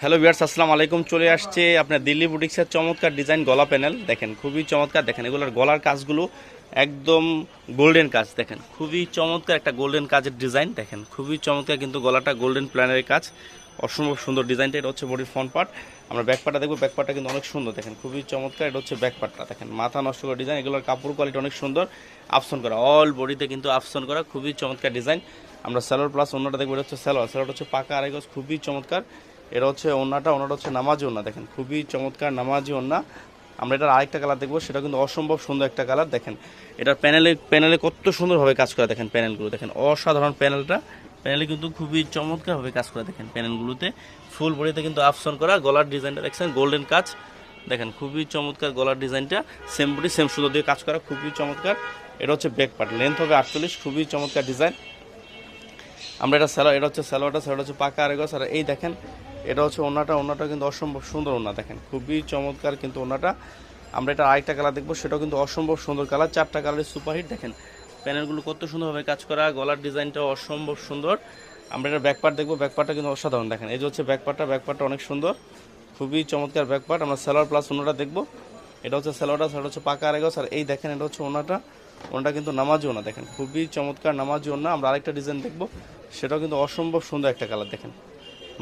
Hello বিয়ার্স আসসালামু আলাইকুম। চলে আসছে আপনার দিল্লি বুটিক্সের চমৎকার ডিজাইন গলা প্যানেল দেখেন, খুবই চমৎকার। দেখেন, এগুলোর গলার কাজগুলো একদম গোল্ডেন কাজ। দেখেন, খুবই চমৎকার একটা গোল্ডেন কাজের ডিজাইন দেখেন, খুবই চমৎকার কিন্তু গলাটা গোল্ডেন প্ল্যানের কাজ। অসম্ভব সুন্দর ডিজাইনটা এটা হচ্ছে বডির ফ্রন্ট পার্ট আমরা ব্যাক পার্টটা দেখব। ব্যাক পার্টটা কিন্তু অনেক সুন্দর। দেখেন, খুবই চমৎকার। এটা হচ্ছে ব্যাক পার্টটা দেখেন, মাথা নষ্ট করা ডিজাইন এগুলোর কাপড় কোয়ালিটি অনেক সুন্দর। আফসন করা। অল বডিতে কিন্তু আফসন করা। খুবই চমৎকার ডিজাইন আমরা স্যালোর প্লাস অন্যটা দেখব। এটা হচ্ছে স্যালোয়ার স্যালোয়ার হচ্ছে পাকা আড়াই খুবই চমৎকার। এটা হচ্ছে ওনাটা ওনাটা হচ্ছে নামাজি ওনা দেখেন, খুবই চমৎকার নামাজি ওনা আমরা এটার আরেকটা কালার দেখব, সেটা কিন্তু অসম্ভব সুন্দর একটা কালার দেখেন। এটার প্যানেলে প্যানেলে কত সুন্দরভাবে কাজ করা, দেখেন প্যানেলগুলো দেখেন, অসাধারণ প্যানেলটা প্যানেলে কিন্তু খুবই চমৎকারভাবে কাজ করা, দেখেন প্যানেলগুলোতে ফুল বডিতে কিন্তু আফসন করা, গলার ডিজাইনটা দেখছেন গোল্ডেন কাজ। দেখেন, খুবই চমৎকার গলার ডিজাইনটা সেম বডি সেম সুতো দিয়ে কাজ করা, খুবই চমৎকার। এটা হচ্ছে ব্যাক পার্ট লেন্থ হবে আটচল্লিশ, খুবই চমৎকার ডিজাইন আমরা এটা স্যালো এটা হচ্ছে স্যালোয়ারটা স্যালোয়ার হচ্ছে পাকা আরেগস আর এই দেখেন এটা হচ্ছে ওনাটা ওনাটা কিন্তু অসম্ভব সুন্দর ওনা দেখেন। খুবই চমৎকার কিন্তু ওনাটা আমরা এটা আরেকটা কালার দেখব, সেটাও কিন্তু অসম্ভব সুন্দর কালার, চারটা কালারের সুপারহিট দেখেন। প্যানেলগুলো কত সুন্দরভাবে কাজ করা, গলার ডিজাইনটাও অসম্ভব সুন্দর। আমরা এটা ব্যাকপার্ট দেখব ব্যাকপার্টটা কিন্তু অসাধারণ, দেখেন। এই যে হচ্ছে ব্যাকপার্টটা ব্যাকপার্টটা অনেক সুন্দর, খুবই চমৎকার ব্যাকপার্ট আমরা স্যালোয়ার প্লাস ওনাটা দেখব। এটা হচ্ছে স্যালোয়ারটা সেটা হচ্ছে পাকা আরেগস আর এই দেখেন, এটা হচ্ছে ওনাটা ওনাটা কিন্তু নামাজি ওনা দেখেন। খুবই চমৎকার নামাজি ওনা আমরা আরেকটা ডিজাইন দেখব, সেটাও কিন্তু অসম্ভব সুন্দর একটা কালার, দেখেন।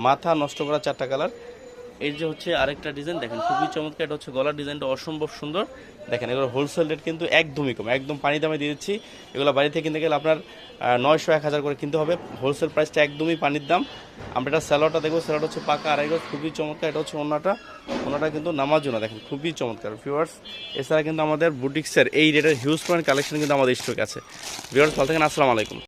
মাথা নষ্ট করা চারটা কালার এই যে হচ্ছে আরেকটা ডিজাইন দেখেন খুবই চমৎকার, এটা হচ্ছে গলার ডিজাইনটা অসম্ভব সুন্দর। দেখেন এগুলো হোলসেল রেট কিন্তু একদমই কম, একদম পানি দামে দিয়ে দিচ্ছি। এগুলো বাড়ি থেকে কিনতে গেলে আপনার নয়শো, এক হাজার করে কিনতে হবে। হোলসেল প্রাইসটা একদমই পানির দাম। আমরা এটা স্যালোয়ারটা দেখব স্যালোয়ারটা হচ্ছে পাকা আড়াই গজ, খুবই চমৎকার, এটা হচ্ছে ওনাটা ওনাটা কিন্তু নামার জন্য দেখেন খুবই চমৎকার। ভিউয়ার্স এছাড়া কিন্তু আমাদের বুটিক্সের এই রেটের হিউজ পয়েন্ট কালেকশন কিন্তু আমাদের স্টক আছে। ভিউয়ার্স ভালো থাকেন, আসসালামু আলাইকুম।